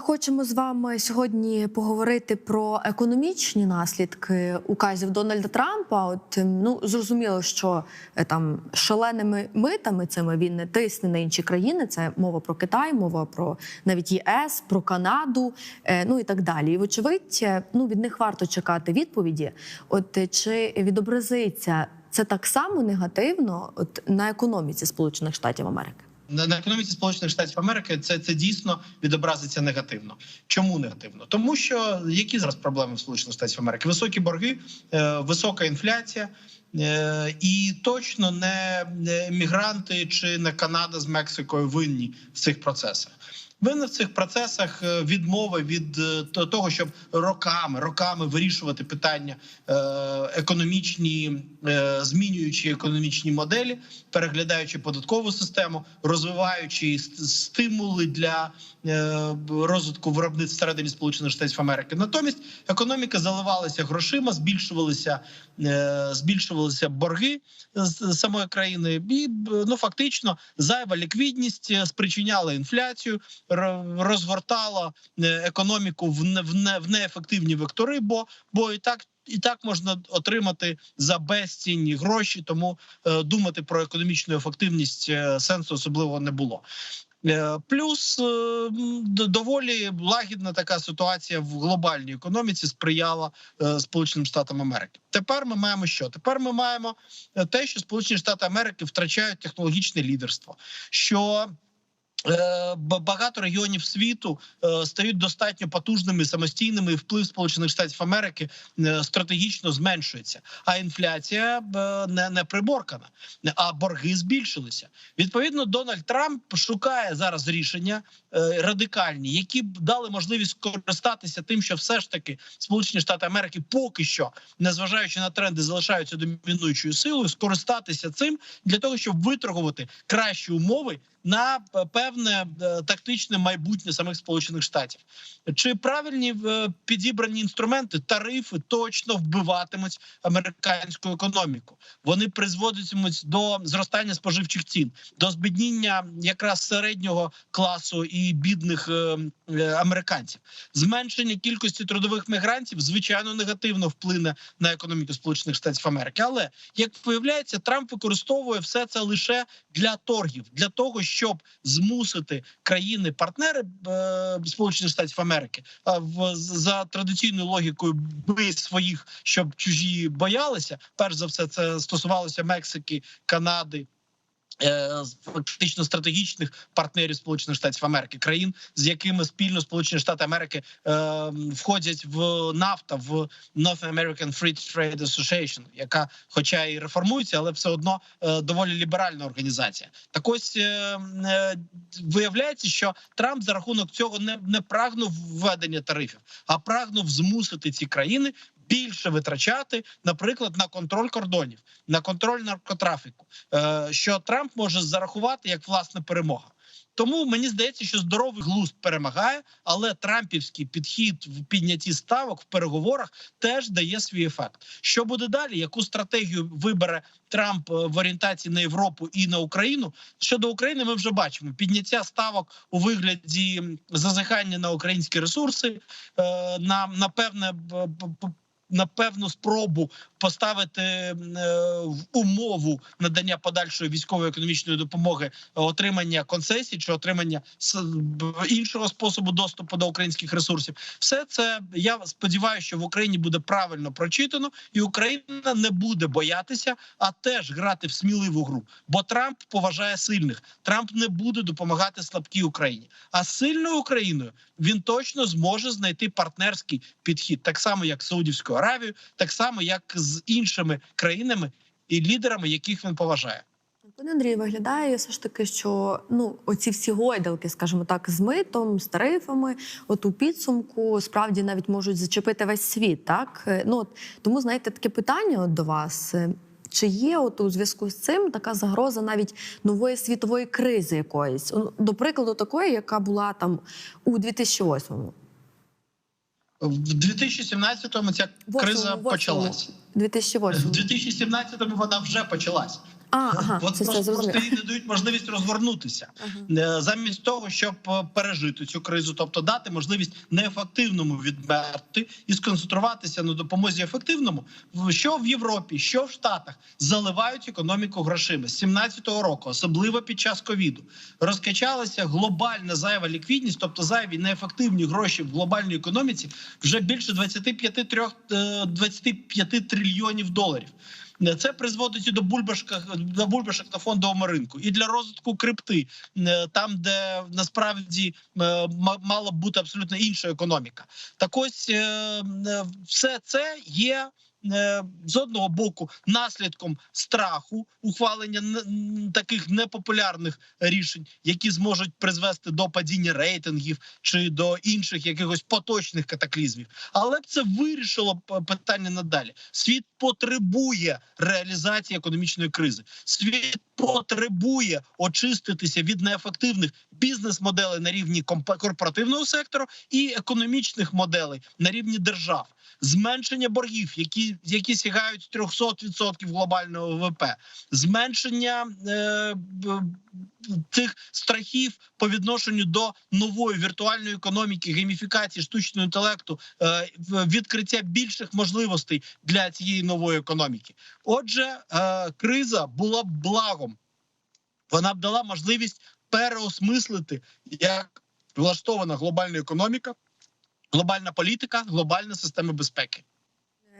Хочемо з вами сьогодні поговорити про економічні наслідки указів Дональда Трампа. От ем, ну зрозуміло, що е, там шаленими митами цими він не тисне на інші країни. Це мова про Китай, мова про навіть ЄС, про Канаду, е, ну і так далі. І вочевидь, е, ну від них варто чекати відповіді. От чи відобразиться це так само негативно от на економіці Сполучених Штатів Америки? На, економіці Сполучених Штатів Америки це, це дійсно відобразиться негативно. Чому негативно? Тому що які зараз проблеми в Сполучених Штатів Америки? Високі борги, е, висока інфляція. Е, І точно не мігранти чи не Канада з Мексикою винні в цих процесах. Винні в цих процесах е, відмови від того, щоб роками роками вирішувати питання економічні, змінюючи економічні моделі, переглядаючи податкову систему, розвиваючи стимули для е, розвитку виробництв всередині Сполучених Штатів Америки. Натомість економіка заливалася грошима, збільшувалися, е, збільшувалися борги самої країни, і ну фактично зайва ліквідність е, спричиняла інфляцію, ро- розгортала е, економіку в неефективні вектори, бо бо і так. І так можна отримати за безцінні гроші, тому е, думати про економічну ефективність е, сенсу особливо не було. Е, Плюс доволі лагідна така ситуація в глобальній економіці сприяла Сполученим Штатам Америки. Тепер ми маємо що? Тепер ми маємо те, що Сполучені Штати Америки втрачають технологічне лідерство. Що Багато регіонів світу е, стають достатньо потужними, самостійними, і вплив Сполучених Штатів Америки е, стратегічно зменшується. А інфляція е, не, не приборкана, а борги збільшилися. Відповідно, Дональд Трамп шукає зараз рішення е, радикальні, які б дали можливість скористатися тим, що все ж таки Сполучені Штати Америки поки що, незважаючи на тренди, залишаються домінуючою силою, скористатися цим для того, щоб виторгувати кращі умови на п- певне е, тактичне майбутнє самих Сполучених Штатів. Чи правильні е, підібрані інструменти, тарифи точно вбиватимуть американську економіку? Вони призводитимуть до зростання споживчих цін, до збідніння якраз середнього класу і бідних е, е, американців. Зменшення кількості трудових мігрантів звичайно негативно вплине на економіку Сполучених Штатів Америки. Але як виявляється, Трамп використовує все це лише для торгів, для того, щоб змусити країни-партнери е, Сполучених Штатів Америки е, в за традиційною логікою бий своїх, щоб чужі боялися. Перш за все, це стосувалося Мексики, Канади. Е, Фактично стратегічних партнерів Сполучених Штатів Америки, країн, з якими спільно Сполучені Штати Америки е, входять в нафта в North American Free Trade Association, яка, хоча і реформується, але все одно е, доволі ліберальна організація. Так ось е, е, виявляється, що Трамп за рахунок цього не, не прагнув введення тарифів, а прагнув змусити ці країни. Більше витрачати, наприклад, на контроль кордонів, на контроль наркотрафіку, е, що Трамп може зарахувати як власне перемога. Тому мені здається, що здоровий глузд перемагає, але трампівський підхід в піднятті ставок в переговорах теж дає свій ефект. Що буде далі? Яку стратегію вибере Трамп е, в орієнтації на Європу і на Україну? Щодо України, ми вже бачимо підняття ставок у вигляді зазихання на українські ресурси, е, на, на певне на певну спробу поставити е, в умову надання подальшої військової економічної допомоги е, отримання концесій чи отримання іншого способу доступу до українських ресурсів. Все це я сподіваюся, що в Україні буде правильно прочитано, і Україна не буде боятися, а теж грати в сміливу гру. Бо Трамп поважає сильних. Трамп не буде допомагати слабкій Україні. А сильною Україною він точно зможе знайти партнерський підхід, так само як Саудівською Аравією, так само як з іншими країнами і лідерами, яких він поважає. Пане Андрій, виглядає все ж таки, що ну оці всі гойдалки, скажімо так, з митом, з тарифами, от у підсумку справді навіть можуть зачепити весь світ. Так ну от тому знаєте, таке питання от до вас. Чи є от у зв'язку з цим така загроза навіть нової світової кризи якоїсь? Ну, До прикладу, такої, яка була там у 2008-му? В 2017-му ця криза почалась. 2008 В 2017-му вона вже почалась. А, ага, От це просто, зрозуміло. просто їй не дають можливість розгорнутися. Ага. Е, замість того, щоб е, пережити цю кризу, тобто дати можливість неефективному відмерти і сконцентруватися на допомозі ефективному, що в Європі, що в Штатах заливають економіку грошима з 17-го року, особливо під час ковіду, розкачалася глобальна зайва ліквідність, тобто зайві неефективні гроші в глобальній економіці, вже більше 25, трьох, е, 25 трильйонів доларів. Це призводить і до бульбашка до бульбашок на фондовому ринку, і для розвитку крипти, е, там, де насправді е, мала б бути абсолютно інша економіка. Так ось е, все це є. Е, З одного боку, наслідком страху ухвалення таких непопулярних рішень, які зможуть призвести до падіння рейтингів чи до інших якихось поточних катаклізмів, але б це вирішило б питання надалі. Світ потребує реалізації економічної кризи. Світ потребує очиститися від неефективних бізнес-моделей на рівні корпоративного сектору і економічних моделей на рівні держав. Зменшення боргів, які, які сягають 300% глобального ВВП, зменшення е, цих страхів по відношенню до нової віртуальної економіки, гейміфікації, штучного інтелекту, е, відкриття більших можливостей для цієї нової економіки. Отже, е, криза була б благом. Вона б дала можливість переосмислити, як влаштована глобальна економіка, глобальна політика, глобальна система безпеки.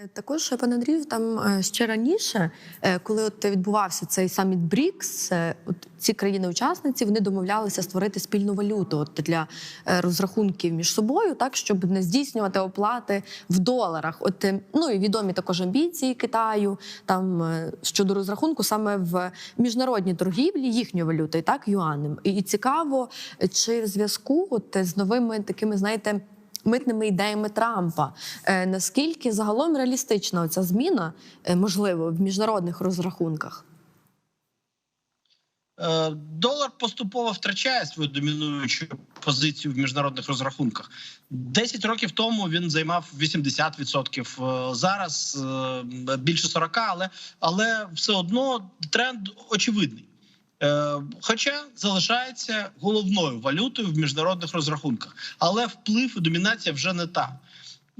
Е, Також пане Андрію, там е, ще раніше, е, коли от відбувався цей саміт БРІКС, е, от ці країни-учасниці вони домовлялися створити спільну валюту от для е, розрахунків між собою, так щоб не здійснювати оплати в доларах. От е, ну і відомі також амбіції Китаю там е, щодо розрахунку саме в міжнародній торгівлі їхньою валютою, так юанем. І, цікаво, е, чи в зв'язку от з новими такими, знаєте. Митними ідеями Трампа Е, наскільки загалом реалістична ця зміна е, можливо в міжнародних розрахунках? Е, Долар поступово втрачає свою домінуючу позицію в міжнародних розрахунках. 10 років тому він займав 80%, е, зараз більше 40%, але, але все одно тренд очевидний. Е, Хоча залишається головною валютою в міжнародних розрахунках, але вплив і домінація вже не та.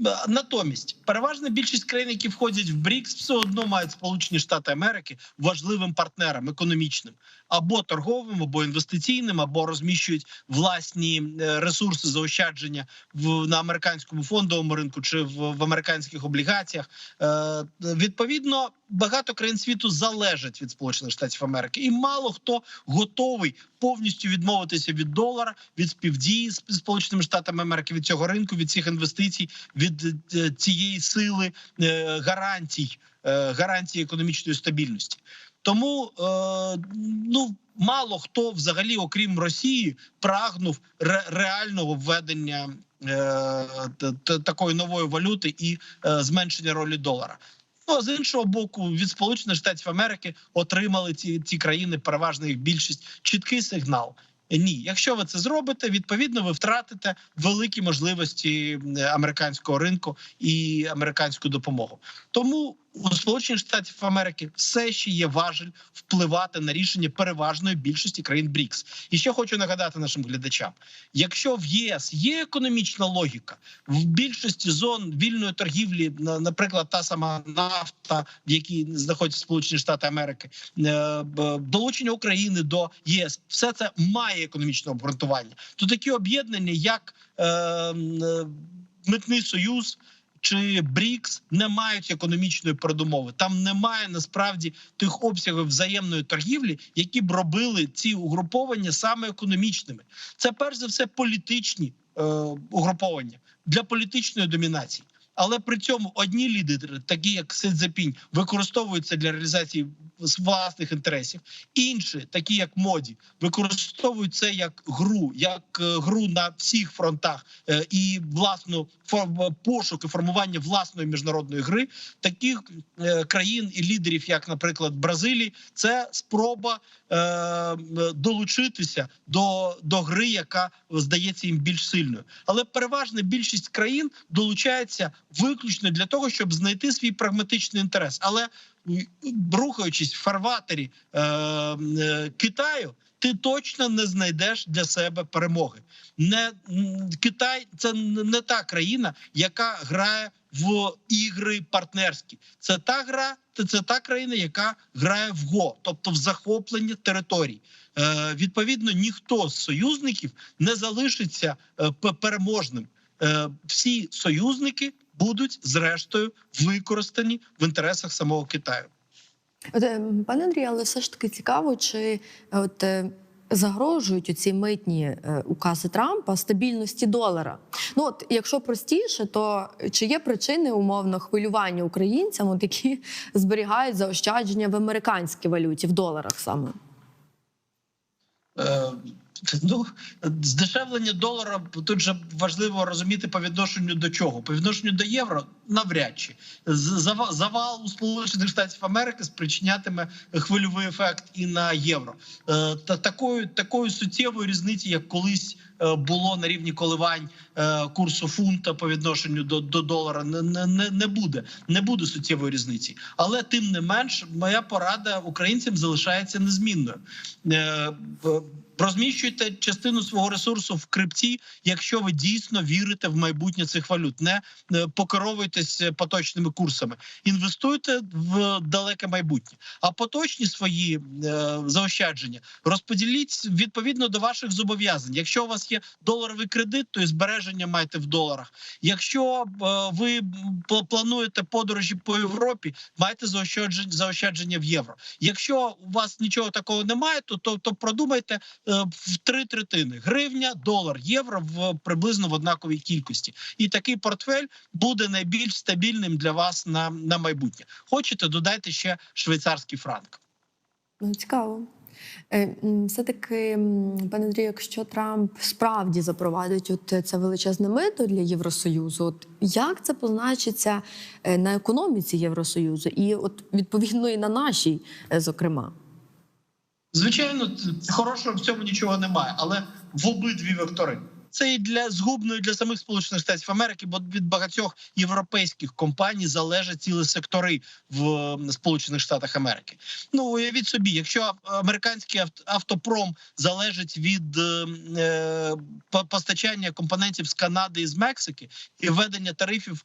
Е, Натомість переважна більшість країн, які входять в БРІКС, все одно мають Сполучені Штати Америки важливим партнером економічним або торговим, або інвестиційним, або розміщують власні е, ресурси заощадження в на американському фондовому ринку чи в, в американських облігаціях. Е, відповідно, багато країн світу залежать від Сполучених Штатів Америки, і мало хто готовий повністю відмовитися від долара, від співдії з Сполученими Штатами Америки, від цього ринку, від цих інвестицій, від е, цієї сили е, гарантій, е, гарантій економічної стабільності. Тому ну мало хто взагалі, окрім Росії, прагнув ре реального введення такої нової валюти і зменшення ролі долара. Ну, а з іншого боку, від Сполучених Штатів Америки отримали ці, ці країни, переважно їх більшість, чіткий сигнал. Ні, якщо ви це зробите, відповідно ви втратите великі можливості американського ринку і американську допомогу. Тому у Сполучених Штатів Америки все ще є важель впливати на рішення переважної більшості країн БРІКС. І ще хочу нагадати нашим глядачам: якщо в єС є економічна логіка, в більшості зон вільної торгівлі, наприклад, та сама нафта, в якій знаходяться Сполучені Штати Америки, е, долучення України до ЄС, все це має економічне обґрунтування. То такі об'єднання, як е, е, митний союз. Чи БРІКС не мають економічної передумови. Там немає насправді тих обсягів взаємної торгівлі, які б робили ці угруповання саме економічними. Це перш за все політичні е, угруповання для політичної домінації. Але при цьому одні лідери, такі як Си Цзепінь, використовуються для реалізації власних інтересів. Інші, такі як моді, використовують це як гру, як е, гру на всіх фронтах е, і власну фор- пошук і формування власної міжнародної гри. Таких е, країн і лідерів, як, наприклад, Бразилії, це спроба е, долучитися до, до гри, яка здається їм більш сильною. Але переважна більшість країн долучається виключно для того, щоб знайти свій прагматичний інтерес. Але рухаючись в фарватері е, е, Китаю, ти точно не знайдеш для себе перемоги. Не Китай це не та країна, яка грає в ігри партнерські. Це та гра, це, та країна, яка грає в го, тобто в захоплення територій. Е, відповідно, ніхто з союзників не залишиться е, переможним. Е, всі союзники будуть зрештою використані в інтересах самого Китаю. От, е, пане Андрію, але все ж таки цікаво, чи е, от е, загрожують ці митні укази Трампа стабільності долара. Ну от якщо простіше, то чи є причини умовно хвилювання українцям, от які зберігають заощадження в американській валюті в доларах саме? Ну, здешевлення долара тут же важливо розуміти по відношенню до чого? По відношенню до євро навряд чи завал у Сполучених Штатів Америки спричинятиме хвильовий ефект і на євро. Е, Та такої такої суттєвої різниці, як колись е, було на рівні коливань е, курсу фунта по відношенню до, до долара, не- не, не буде. Не буде суттєвої різниці. Але тим не менш, моя порада українцям залишається незмінною. Розміщуйте частину свого ресурсу в крипті, якщо ви дійсно вірите в майбутнє цих валют. Не е, покеровуйтесь е, поточними курсами. Інвестуйте в далеке майбутнє. А поточні свої е, заощадження розподіліть відповідно до ваших зобов'язань. Якщо у вас є доларовий кредит, то і збереження маєте в доларах. Якщо е, ви плануєте подорожі по Європі, маєте заощадження, заощадження в євро. Якщо у вас нічого такого немає, то, то, то продумайте в три третини: гривня, долар, євро в приблизно в однаковій кількості. І такий портфель буде найбільш стабільним для вас на, на майбутнє. Хочете, додайте ще швейцарський франк. Ну, цікаво. Е, Все-таки, пане Андрію, якщо Трамп справді запровадить от це величезне мито для Євросоюзу, от як це позначиться е, на економіці Євросоюзу і от відповідно і на нашій, е, зокрема? Звичайно, хорошого в цьому нічого немає, але в обидві вектори. Це і для згубно і для самих Сполучених Штатів Америки, бо від багатьох європейських компаній залежать цілі сектори в Сполучених Штатах Америки. Ну уявіть собі, якщо американський автопром залежить від е, е, постачання компонентів з Канади і з Мексики, і введення тарифів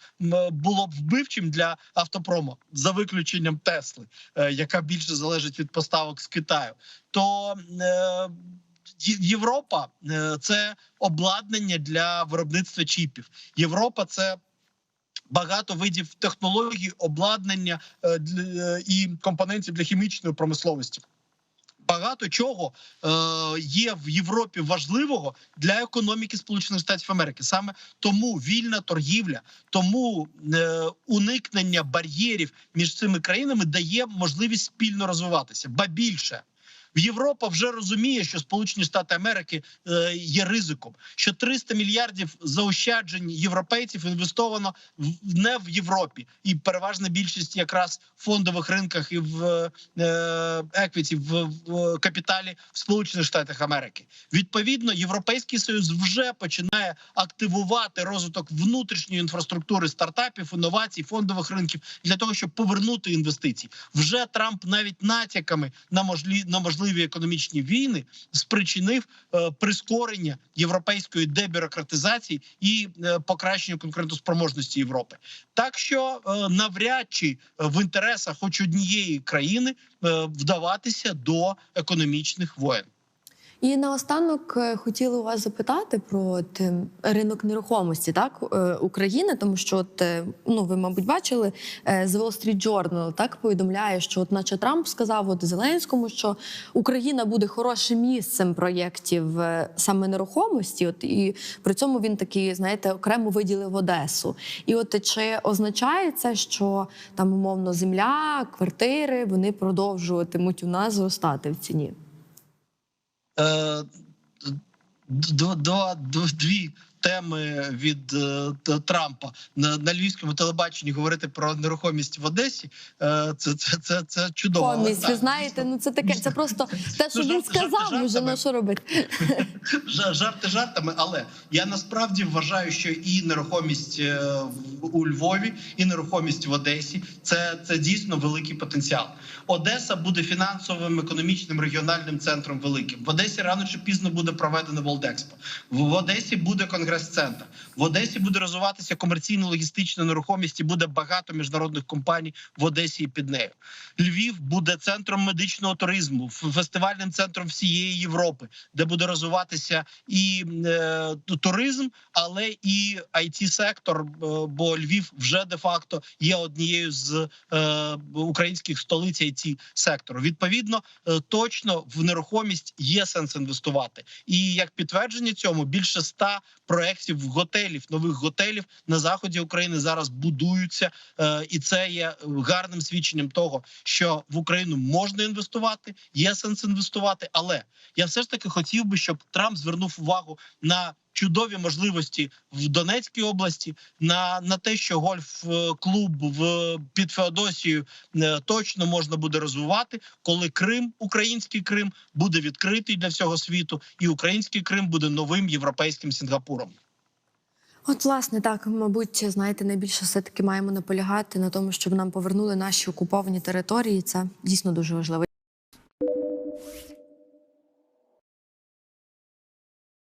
було б вбивчим для автопрому за виключенням Тесли, е, яка більше залежить від поставок з Китаю, то е, Європа е, це обладнання для виробництва чіпів. Європа це. Багато видів технологій, обладнання е, і компонентів для хімічної промисловості. Багато чого е, є в Європі важливого для економіки Сполучених Штатів Америки. Саме тому вільна торгівля, тому е, уникнення бар'єрів між цими країнами дає можливість спільно розвиватися. Ба більше Європа вже розуміє, що Сполучені Штати Америки е, є ризиком, що 300 мільярдів заощаджень європейців інвестовано в не в Європі, і переважна більшість якраз в фондових ринках і в е, еквіті в, в капіталі в Сполучених Штатах Америки. Відповідно, європейський союз вже починає активувати розвиток внутрішньої інфраструктури стартапів, інновацій, фондових ринків для того, щоб повернути інвестиції. Вже Трамп навіть натяками на можлі на можливі економічні війни спричинив е, прискорення європейської дебюрократизації і е, покращення конкурентоспроможності Європи. Так що е, навряд чи в інтересах хоч однієї країни вдаватися до економічних воєн. І наостанок е, хотіли у вас запитати про от, е, ринок нерухомості так е, України, тому що от, е, ну ви, мабуть, бачили з Wall Street Journal так повідомляє, що от, наче Трамп сказав от Зеленському, що Україна буде хорошим місцем проєктів саме нерухомості. От і при цьому він такий, знаєте, окремо виділив Одесу. І от чи означає це, що там умовно земля, квартири вони продовжуватимуть у нас зростати в ціні? До, до, д- дві теми від е, Трампа на, на львівському телебаченні говорити про нерухомість в Одесі. Е, це, це, це, це чудово. Помість, ви знаєте, ну це таке, це просто те, що Ну, він сказав, уже на що робити. Жарти жартами, але я насправді вважаю, що і нерухомість е, у Львові, і нерухомість в Одесі це, це дійсно великий потенціал. Одеса буде фінансовим, економічним регіональним центром великим. В Одесі рано чи пізно буде проведено Волдекспо. В Одесі буде конгрес-центр. В Одесі буде розвиватися комерційно-логістична нерухомість і буде багато міжнародних компаній в Одесі і під нею. Львів буде центром медичного туризму, фестивальним центром всієї Європи, де буде розвиватися і е, туризм, але і it сектор е, бо Львів вже де факто є однією з е, українських столиць it сектору. Відповідно, е, точно в нерухомість є сенс інвестувати. І як підтвердження цьому більше ста проєктів готелів, нових готелів на заході України зараз будуються, е, і це є гарним свідченням того, що в Україну можна інвестувати, є сенс інвестувати. Але я все ж таки хотів би, щоб Трамп звернув увагу на чудові можливості в Донецькій області, на, на те, що гольф-клуб в під Феодосією е, точно можна буде розвивати, коли Крим, український Крим, буде відкритий для всього світу, і український Крим буде новим європейським Сінгапуром. От, власне, так, мабуть, знаєте, найбільше все таки маємо наполягати на тому, щоб нам повернули наші окуповані території. Це дійсно дуже важливо.